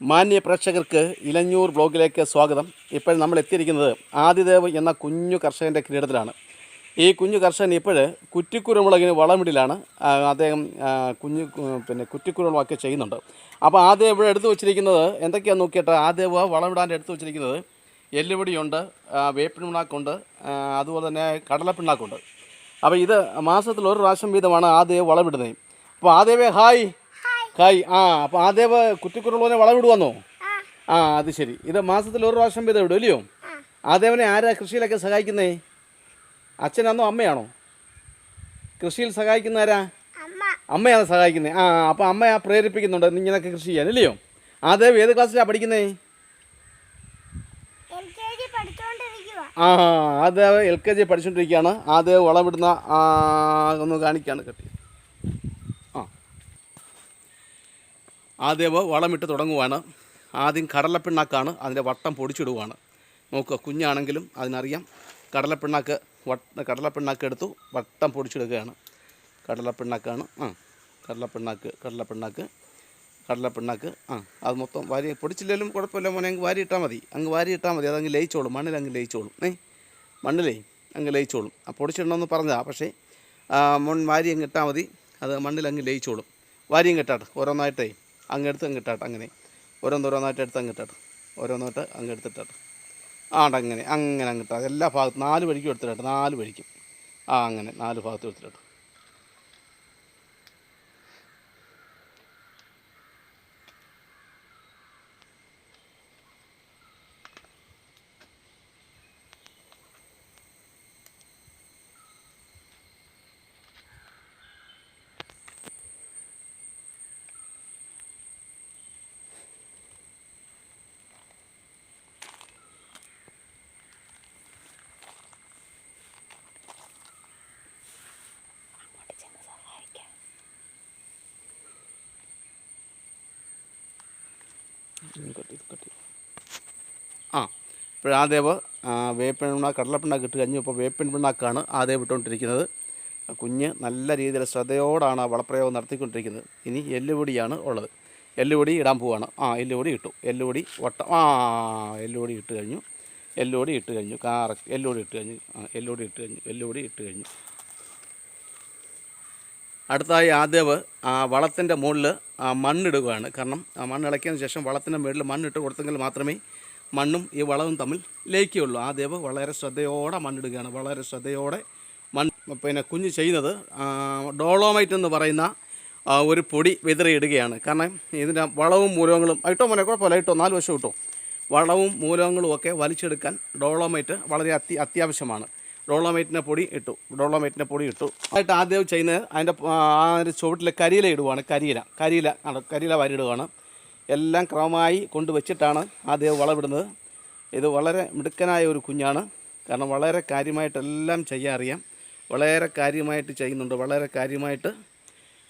മാന്യ പ്രേക്ഷകർക്ക് ഇലഞ്ഞൂർ ബ്ലോഗിലേക്ക് സ്വാഗതം. ഇപ്പോൾ നമ്മൾ എത്തിയിരിക്കുന്നത് ആദിദേവ് എന്ന കുഞ്ഞു കർഷകന്റെ കിരീടത്തിലാണ്. ഈ കുഞ്ഞു കർഷകൻ ഇപ്പോൾ കുറ്റിക്കുരുമുളകിന് വളമിടിലാണ്. അദ്ദേഹം കുഞ്ഞു പിന്നെ കുറ്റിക്കുരുമുളകൊക്കെ ചെയ്യുന്നുണ്ട്. അപ്പോൾ ആദ്യം ഇവിടെ എടുത്തു വച്ചിരിക്കുന്നത് എന്തൊക്കെയാണെന്ന് നോക്കിയിട്ട് ആദ്യം വളമിടാൻ എടുത്തു വച്ചിരിക്കുന്നത് എല്ലുപൊടിയുണ്ട് പിണ്ണാക്കുണ്ട് അതുപോലെ തന്നെ കടലപ്പിണ്ണാക്കുണ്ട്. അപ്പോൾ ഇത് മാസത്തിൽ ഒരു പ്രാവശ്യം വീതമാണ് ആദ്യം വളമിടുന്നത്. അപ്പോൾ ആദ്യമേ ഹായ്. ഹായ് ആ അപ്പോൾ ആദ്യം കുറ്റിക്കുറുള്ളവനെ വളമിടുവന്നോ ആ. അത് ശരി. ഇത് മാസത്തിൽ ഒരു പ്രാവശ്യം വീതം ഇടും ഇല്ലയോ ആദ്യവനെ ആരാ കൃഷിയിലൊക്കെ സഹായിക്കുന്നേ? അച്ഛനാണോ അമ്മയാണോ? കൃഷിയിൽ സഹായിക്കുന്ന ആരാ? അമ്മയാണ് സഹായിക്കുന്നത് ആ അപ്പോൾ അമ്മ പ്രേരിപ്പിക്കുന്നുണ്ട് ഇങ്ങനെയൊക്കെ കൃഷി ചെയ്യാൻ ഇല്ലയോ ആദ്യം ഏത് ക്ലാസ്സിലാണ് പഠിക്കുന്നേ? ആ അത് എൽ കെ ജി പഠിച്ചുകൊണ്ടിരിക്കുകയാണ് ആദ്യം വളമിടുന്ന ഒന്ന് കാണിക്കാണ് കെട്ടി. ആദ്യം വളമിട്ട് തുടങ്ങുവാണ്. ആദ്യം കടലപ്പിണ്ണാക്കാണ് അതിന്റെ വട്ടം പൊടിച്ചിടുവാണ്. നോക്കുക കുഞ്ഞാണെങ്കിലും അതിനറിയാം. കടലപ്പിണ്ണാക്ക് വട്ട കടലപ്പിണ്ണാക്ക് എടുത്തു വട്ടം പൊടിച്ചിടുകയാണ്. കടലപ്പിണ്ണാക്കാണ് ആ കടലപ്പിണ്ണാക്ക് കടലപ്പിണ്ണാക്ക് കടലപ്പിണ്ണാക്ക് ആ അത് മൊത്തം വാരി പൊടിച്ചില്ലെങ്കിലും കുഴപ്പമില്ല മോനെ അങ്ങ് വാരി ഇട്ടാൽ മതി. അങ്ങ് വാരി ഇട്ടാൽ മതി അതങ്ങ് ലയിച്ചോളും മണ്ണിൽ അങ്ങ് ലയിച്ചോളും ഏ മണ്ണിലേ അങ്ങ് ലയിച്ചോളും. ആ പൊടിച്ചിടണമെന്ന് പറഞ്ഞതാണ് പക്ഷേ മൺ വാരി അങ്ങ് ഇട്ടാൽ മതി അത് മണ്ണിൽ അങ്ങ് ലയിച്ചോളും. വാരിയും കെട്ടാട്ടെ ഓരോന്നായിട്ടേ. അങ്ങ് എടുത്ത് അങ്ങനെ. ഓരോന്നോരോന്നായിട്ട് എടുത്ത് അങ്ങ് ഓരോന്നോട്ട് അങ്ങെടുത്തിട്ടാട്ട്. ആണ്ടങ്ങനെ അങ്ങനെ അങ്ങനെ അങ്ങ് ഇട്ടാ എല്ലാ ഭാഗത്തും നാല് വഴിക്കും എടുത്തിട്ടാട്ടെ നാല് വഴിക്കും. ആ അങ്ങനെ നാല് ഭാഗത്തും എടുത്തിട്ടാട്ടെ. ആ ഇപ്പോൾ ആദേവ് വേപ്പൻ പിണ്ണാക്ക് കടലപ്പിണ്ണാക്ക് ഇട്ട് കഴിഞ്ഞു. ഇപ്പോൾ വേപ്പൻ പിണ്ണാക്കാണ് ആദേവ് ഇട്ടുകൊണ്ടിരിക്കുന്നത്. കുഞ്ഞ് നല്ല രീതിയിൽ ശ്രദ്ധയോടാണ് ആ വളപ്രയോഗം നടത്തിക്കൊണ്ടിരിക്കുന്നത്. ഇനി എല്ലുപൊടിയാണ് ഉള്ളത്. എല്ലുപൊടി ഇടാൻ പോവാണ്. ആ എല്ലുപൊടി ഇട്ടു. എല്ലുപൊടി വട്ടം. ആ എല്ലുപൊടി ഇട്ട് കഴിഞ്ഞു. എല്ലുപൊടി ഇട്ട് കഴിഞ്ഞു. കാറ എല്ലുപൊടി ഇട്ട് കഴിഞ്ഞു. ആ എല്ലുപൊടി ഇട്ട് കഴിഞ്ഞു. എല്ലുപൊടി ഇട്ട് കഴിഞ്ഞു. അടുത്തതായി ആദ്യവ് ആ വളത്തിന്റെ മുകളിൽ മണ്ണിടുകയാണ്. കാരണം ആ മണ്ണ് ഇളക്കിയതിന് ശേഷം വളത്തിന്റെ മുകളിൽ മണ്ണിട്ട് കൊടുത്തെങ്കിൽ മാത്രമേ മണ്ണും ഈ വളവും തമ്മിൽ ലയിക്കുകയുള്ളൂ. ആദ്യവ് വളരെ ശ്രദ്ധയോടെ മണ്ണിടുകയാണ്. വളരെ ശ്രദ്ധയോടെ മണ്ണ് പിന്നെ കുഞ്ഞ് ചെയ്യുന്നത് ഡോളോമൈറ്റ് എന്ന് പറയുന്ന ഒരു പൊടി വിതറിയിടുകയാണ്. കാരണം ഇതിന്റെ വളവും മൂലകങ്ങളും ഇട്ടോ മോനെ കുഴപ്പമില്ല ഇട്ടോ നാല് വശം ഇട്ടോ. വളവും മൂലകങ്ങളും ഒക്കെ വലിച്ചെടുക്കാൻ ഡോളോമൈറ്റ് വളരെ അത്യാവശ്യമാണ്. ഡോളോമൈറ്റിന്റെ പൊടി ഇട്ടു. ഡോളോമൈറ്റിന്റെ പൊടി ഇട്ടു. ആയിട്ട് ആദ്യം ചെയ്യുന്നത് അതിന്റെ ആ ഒരു ചുവട്ടിലെ കരിയില ഇടുവാണ്. കരിയില കരിയില കരിയില വാരിയിടുകയാണ് എല്ലാം ക്രമമായി കൊണ്ടുവച്ചിട്ടാണ് ആദ്യം വളമിടുന്നത്. ഇത് വളരെ മിടുക്കനായ ഒരു കുഞ്ഞാണ്. കാരണം വളരെ കാര്യമായിട്ടെല്ലാം ചെയ്യാൻ അറിയാം. വളരെ കാര്യമായിട്ട് ചെയ്യുന്നുണ്ട്. വളരെ കാര്യമായിട്ട്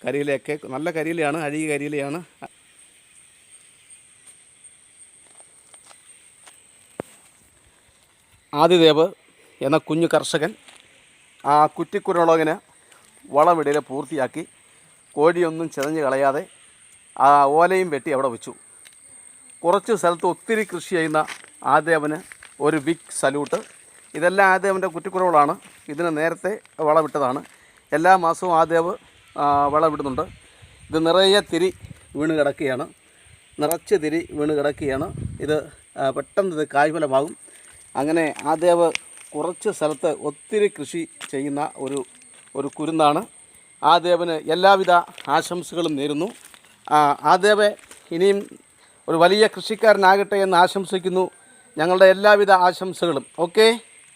കരിയിലയൊക്കെ നല്ല കരിയിലയാണ് അഴുകി കരിയിലയാണ്. ആദിദേവ് എന്ന കുഞ്ഞു കർഷകൻ ആ കുറ്റിക്കുരുളകിന് വളമിടയിൽ പൂർത്തിയാക്കി കോഴിയൊന്നും ചെതഞ്ഞ് കളയാതെ ആ ഓലയും വെട്ടി അവിടെ വെച്ചു. കുറച്ച് സ്ഥലത്ത് ഒത്തിരി കൃഷി ചെയ്യുന്ന ആദേവന് ഒരു ബിഗ് സല്യൂട്ട് ഇതെല്ലാം ആദേവന്റെ കുറ്റിക്കുറവുകളാണ് ഇതിന് നേരത്തെ വളമിട്ടതാണ്. എല്ലാ മാസവും ആദേവ് വളമിടുന്നുണ്ട്. ഇത് നിറയെ തിരി വീണ് കിടക്കുകയാണ്. നിറച്ച് തിരി വീണ് കിടക്കുകയാണ്. ഇത് പെട്ടെന്ന് ഇത് കായ്ഫലമാകും. അങ്ങനെ ആദേവ് കുറച്ച് സ്ഥലത്ത് ഒത്തിരി കൃഷി ചെയ്യുന്ന ഒരു ഒരു കുരുന്നാണ്. ആ ദേവന് എല്ലാവിധ ആശംസകളും നേരുന്നു. ആ, ദേവ ഇനിയും ഒരു വലിയ കൃഷിക്കാരനാകട്ടെ എന്ന് ആശംസിക്കുന്നു. ഞങ്ങളുടെ എല്ലാവിധ ആശംസകളും. ഓക്കെ?